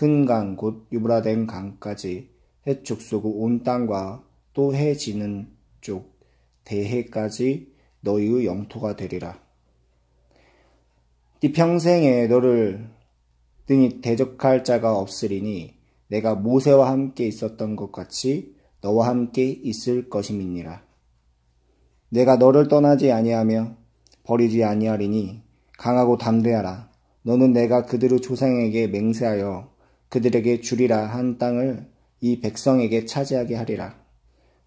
큰강곧 유브라덴 강까지 해축 쏘고 온 땅과 또 해 지는 쪽 대해까지 너희의 영토가 되리라. 네 평생에 너를 등이 대적할 자가 없으리니 내가 모세와 함께 있었던 것 같이 너와 함께 있을 것임이니라. 내가 너를 떠나지 아니하며 버리지 아니하리니 강하고 담대하라. 너는 내가 그들의 조상에게 맹세하여 그들에게 주리라 한 땅을 이 백성에게 차지하게 하리라.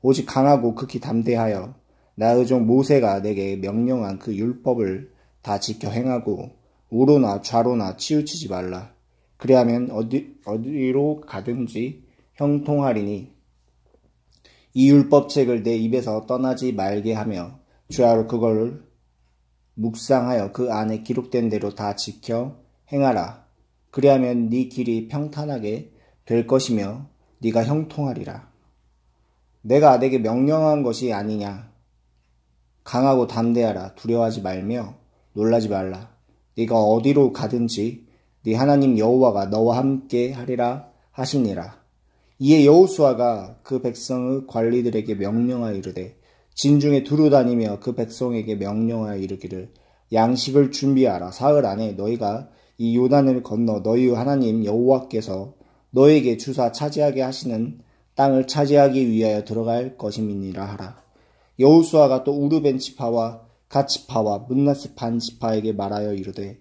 오직 강하고 극히 담대하여 나의 종 모세가 내게 명령한 그 율법을 다 지켜 행하고 우로나 좌로나 치우치지 말라. 그리하면 어디, 어디로 가든지 형통하리니 이 율법책을 내 입에서 떠나지 말게 하며 주야로 그걸 묵상하여 그 안에 기록된 대로 다 지켜 행하라. 그리하면 네 길이 평탄하게 될 것이며 네가 형통하리라. 내가 내게 명령한 것이 아니냐. 강하고 담대하라. 두려워하지 말며 놀라지 말라. 네가 어디로 가든지 네 하나님 여호와가 너와 함께 하리라 하시니라. 이에 여호수아가 그 백성의 관리들에게 명령하여 이르되 진중에 두루 다니며 그 백성에게 명령하여 이르기를 양식을 준비하라 사흘 안에 너희가 이 요단을 건너 너희 하나님 여호와께서 너에게 주사 차지하게 하시는 땅을 차지하기 위하여 들어갈 것임이니라 하라. 여호수아가 또 우르벤 지파와 가치파와 문나스 반 지파에게 말하여 이르되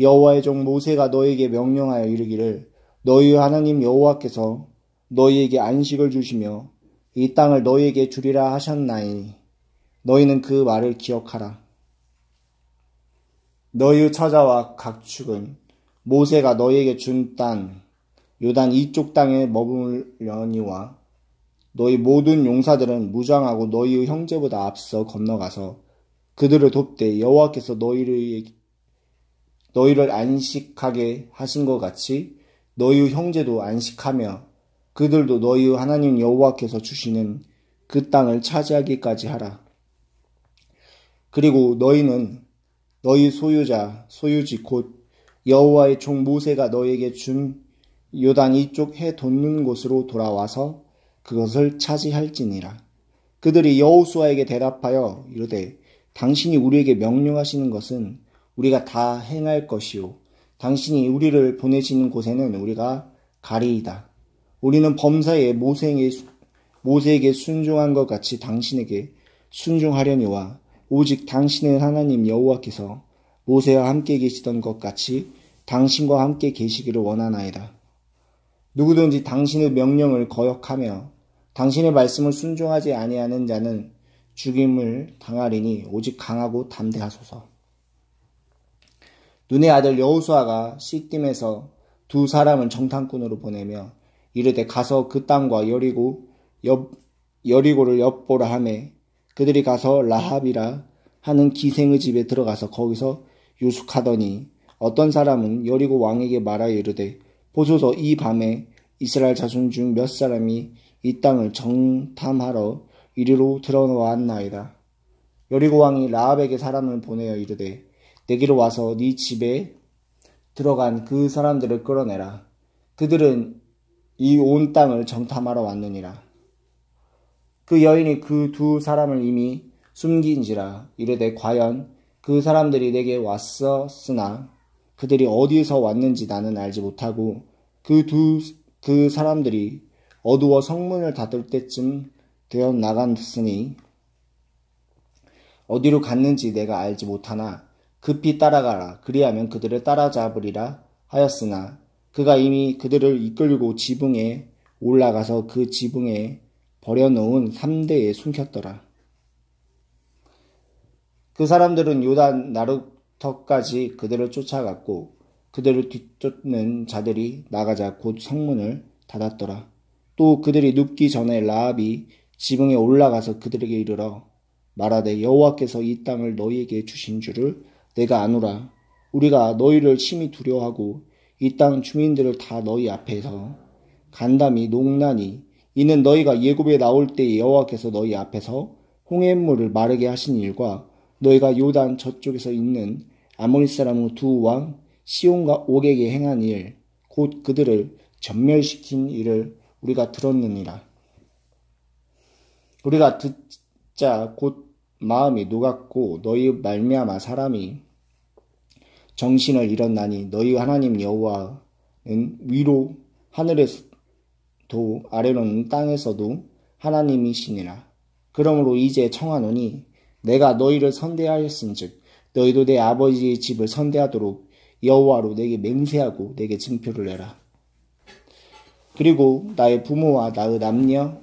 여호와의 종 모세가 너에게 명령하여 이르기를 너희 하나님 여호와께서 너희에게 안식을 주시며 이 땅을 너희에게 주리라 하셨나니 너희는 그 말을 기억하라. 너희의 처자와 각축은 모세가 너희에게 준 땅, 요단 이쪽 땅에 머물려니와 너희 모든 용사들은 무장하고 너희의 형제보다 앞서 건너가서 그들을 돕되 여호와께서 너희를 너희를 안식하게 하신 것 같이 너희 형제도 안식하며 그들도 너희 하나님 여호와께서 주시는 그 땅을 차지하기까지 하라. 그리고 너희는 너희 소유자 소유지 곧 여호와의 종 모세가 너에게 준 요단 이쪽 해 돋는 곳으로 돌아와서 그것을 차지할지니라. 그들이 여호수아에게 대답하여 이르되 당신이 우리에게 명령하시는 것은 우리가 다 행할 것이요 당신이 우리를 보내시는 곳에는 우리가 가리이다. 우리는 범사에 모세에게, 모세에게 순종한 것 같이 당신에게 순종하려니와 오직 당신의 하나님 여호와께서 모세와 함께 계시던 것 같이 당신과 함께 계시기를 원하나이다. 누구든지 당신의 명령을 거역하며 당신의 말씀을 순종하지 아니하는 자는 죽임을 당하리니 오직 강하고 담대하소서. 눈의 아들 여호수아가 시딤에서 두 사람을 정탐꾼으로 보내며 이르되 가서 그 땅과 여리고 옆, 여리고를 엿보라 하매 그들이 가서 라합이라 하는 기생의 집에 들어가서 거기서 유숙하더니 어떤 사람은 여리고 왕에게 말하여 이르되 보소서 이 밤에 이스라엘 자손 중 몇 사람이 이 땅을 정탐하러 이리로 들어왔나이다. 여리고 왕이 라합에게 사람을 보내어 이르되 내기로 와서 네 집에 들어간 그 사람들을 끌어내라. 그들은 이 온 땅을 정탐하러 왔느니라. 그 여인이 그 두 사람을 이미 숨긴지라 이르되 과연 그 사람들이 내게 왔었으나 그들이 어디서 왔는지 나는 알지 못하고 그 두그 그 사람들이 어두워 성문을 닫을 때쯤 되어 나갔으니 어디로 갔는지 내가 알지 못하나 급히 따라가라. 그리하면 그들을 따라잡으리라 하였으나 그가 이미 그들을 이끌고 지붕에 올라가서 그 지붕에 버려놓은 3대에 숨겼더라. 그 사람들은 요단 나루터까지 그들을 쫓아갔고 그들을 뒤쫓는 자들이 나가자 곧 성문을 닫았더라. 또 그들이 눕기 전에 라합이 지붕에 올라가서 그들에게 이르러 말하되 여호와께서 이 땅을 너희에게 주신 줄을 내가 아노라. 우리가 너희를 심히 두려워하고 이 땅 주민들을 다 너희 앞에서 간담이 농나니 이는 너희가 예굽에 나올 때에 여호와께서 너희 앞에서 홍해물을 마르게 하신 일과 너희가 요단 저쪽에서 있는 아모리 사람 두왕 시온과 옥에게 행한 일, 곧 그들을 전멸시킨 일을 우리가 들었느니라. 우리가 듣자 곧 마음이 녹았고 너희 말미암아 사람이 정신을 잃었나니 너희 하나님 여호와는 위로 하늘에서 도 아래로는 땅에서도 하나님이시니라. 그러므로 이제 청하노니 내가 너희를 선대하였은즉 너희도 내 아버지의 집을 선대하도록 여호와로 내게 맹세하고 내게 증표를 내라. 그리고 나의 부모와 나의 남녀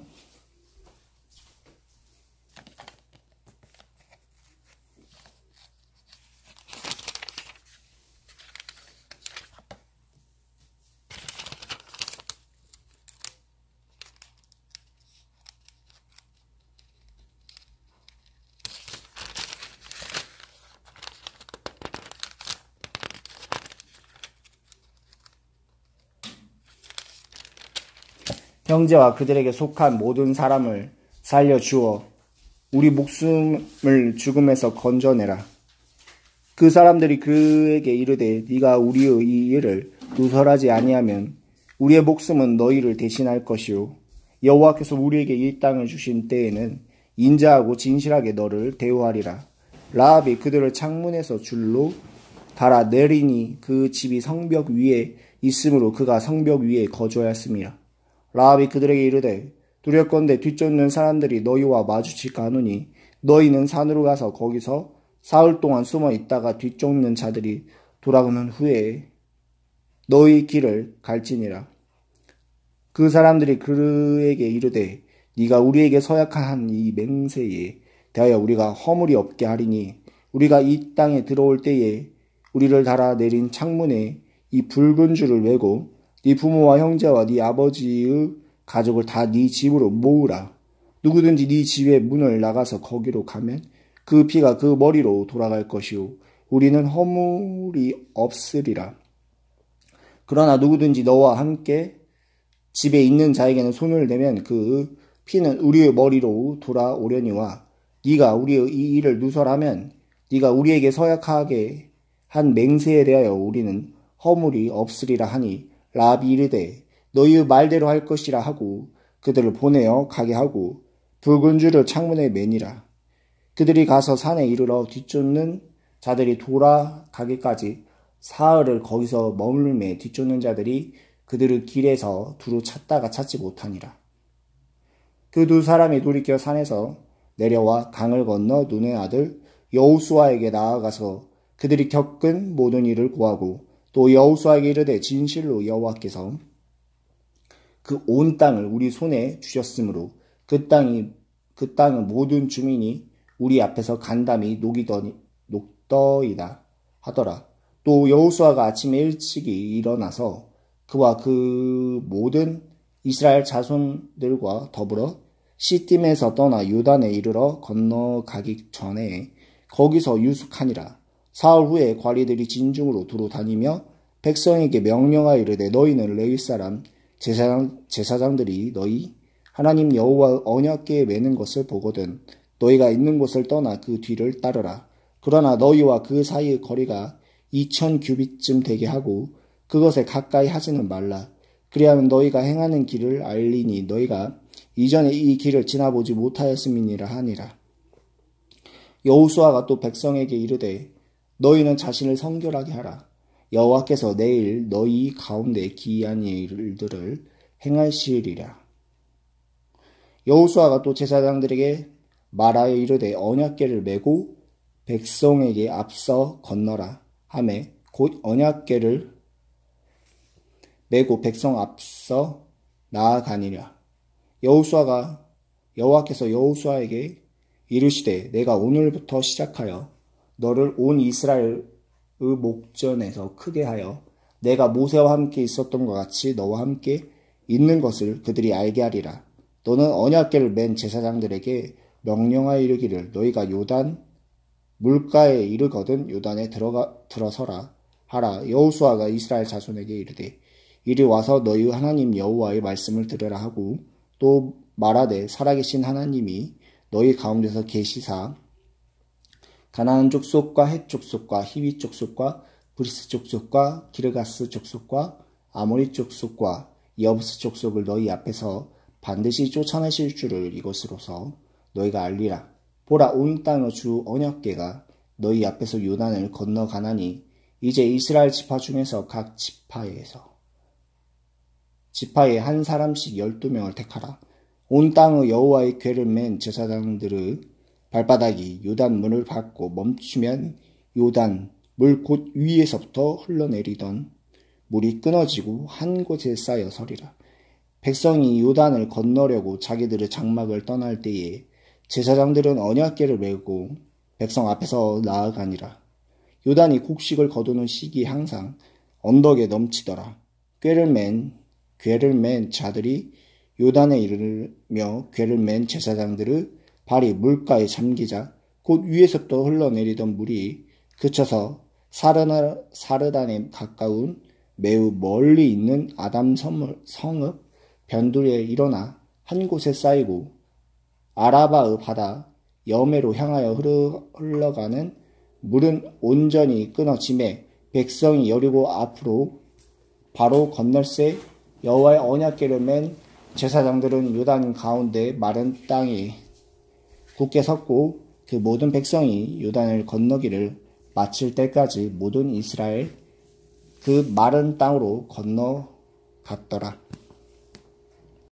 형제와 그들에게 속한 모든 사람을 살려 주어 우리 목숨을 죽음에서 건져내라. 그 사람들이 그에게 이르되 네가 우리의 이 일을 누설하지 아니하면 우리의 목숨은 너희를 대신할 것이요 여호와께서 우리에게 이 땅을 주신 때에는 인자하고 진실하게 너를 대우하리라. 라합이 그들을 창문에서 줄로 달아 내리니 그 집이 성벽 위에 있으므로 그가 성벽 위에 거주하였습니다. 라합이 그들에게 이르되 두렵건대 뒤쫓는 사람들이 너희와 하노니 너희는 산으로 가서 거기서 사흘 동안 숨어 있다가 뒤쫓는 자들이 돌아오는 후에 너희 길을 갈지니라. 그 사람들이 그에게 이르되 네가 우리에게 서약한 이 맹세에 대하여 우리가 허물이 없게 하리니 우리가 이 땅에 들어올 때에 우리를 달아 내린 창문에 이 붉은 줄을 메고 네 부모와 형제와 네 아버지의 가족을 다 네 집으로 모으라. 누구든지 네 집의 문을 나가서 거기로 가면 그 피가 그 머리로 돌아갈 것이요. 우리는 허물이 없으리라. 그러나 누구든지 너와 함께 집에 있는 자에게는 손을 대면 그 피는 우리의 머리로 돌아오려니와 네가 우리의 이 일을 누설하면 네가 우리에게 서약하게 한 맹세에 대하여 우리는 허물이 없으리라 하니 라비 이르되 너희의 말대로 할 것이라 하고 그들을 보내어 가게 하고 붉은 줄을 창문에 매니라. 그들이 가서 산에 이르러 뒤쫓는 자들이 돌아가기까지 사흘을 거기서 머물매 뒤쫓는 자들이 그들의 길에서 두루 찾다가 찾지 못하니라. 그 두 사람이 돌이켜 산에서 내려와 강을 건너 눈의 아들 여우수아에게 나아가서 그들이 겪은 모든 일을 고하고 또 여호수아에게 이르되 진실로 여호와께서 그 온 땅을 우리 손에 주셨으므로 그 땅이 그 땅의 모든 주민이 우리 앞에서 간담이 녹이더니 녹더이다 하더라. 또 여호수아가 아침에 일찍이 일어나서 그와 그 모든 이스라엘 자손들과 더불어 시팀에서 떠나 유단에 이르러 건너가기 전에 거기서 유숙하니라. 사흘 후에 관리들이 진중으로 두루 다니며 백성에게 명령하여 이르되 너희는 레위 사람 제사장, 제사장들이 너희 하나님 여호와 언약궤에 매는 것을 보거든 너희가 있는 곳을 떠나 그 뒤를 따르라. 그러나 너희와 그 사이의 거리가 이천 규빗쯤 되게 하고 그것에 가까이 하지는 말라. 그리하면 너희가 행하는 길을 알리니 너희가 이전에 이 길을 지나보지 못하였음이니라 하니라. 여호수아가 또 백성에게 이르되 너희는 자신을 성결하게 하라. 여호와께서 내일 너희 가운데 기이한 일들을 행하시리라. 여호수아가 또 제사장들에게 말하여 이르되 언약궤를 메고 백성에게 앞서 건너라 하매 곧 언약궤를 메고 백성 앞서 나아가니라. 여호수아가 여호와께서 여호수아에게 이르시되 내가 오늘부터 시작하여 너를 온 이스라엘의 목전에서 크게 하여 내가 모세와 함께 있었던 것 같이 너와 함께 있는 것을 그들이 알게 하리라. 너는 언약계를 맨 제사장들에게 명령하여 이르기를 너희가 요단 물가에 이르거든 요단에 들어가 들어서라 하라 여호수아가 이스라엘 자손에게 이르되 이리 와서 너희 하나님 여호와의 말씀을 들으라 하고 또 말하되 살아계신 하나님이 너희 가운데서 계시사 가나안 족속과 헷 족속과 히위 족속과 브리스 족속과 기르가스 족속과 아모리 족속과 여브스 족속을 너희 앞에서 반드시 쫓아내실 줄을 이것으로서 너희가 알리라. 보라 온 땅의 주 언약계가 너희 앞에서 요단을 건너가나니 이제 이스라엘 지파 중에서 각 지파에서 지파에 한 사람씩 열두 명을 택하라. 온 땅의 여호와의 괴를 맨 제사장들의 발바닥이 요단 문을 밟고 멈추면 요단 물 곧 위에서부터 흘러내리던 물이 끊어지고 한 곳에 쌓여 서리라. 백성이 요단을 건너려고 자기들의 장막을 떠날 때에 제사장들은 언약계를 메고 백성 앞에서 나아가니라. 요단이 곡식을 거두는 시기 항상 언덕에 넘치더라. 꾀를 맨, 괴를 맨 자들이 요단에 이르며 괴를 맨 제사장들의 발이 물가에 잠기자 곧 위에서부터 흘러내리던 물이 그쳐서 사르나, 사르단에 가까운 매우 멀리 있는 아담 성읍 변두리에 일어나 한 곳에 쌓이고 아라바의 바다 여매로 향하여 흘러가는 물은 온전히 끊어짐에 백성이 여리고 앞으로 바로 건널새 여호와의 언약궤를 맨 제사장들은 요단 가운데 마른 땅에 굳게 섰고 그 모든 백성이 요단을 건너기를 마칠 때까지 모든 이스라엘 그 마른 땅으로 건너갔더라.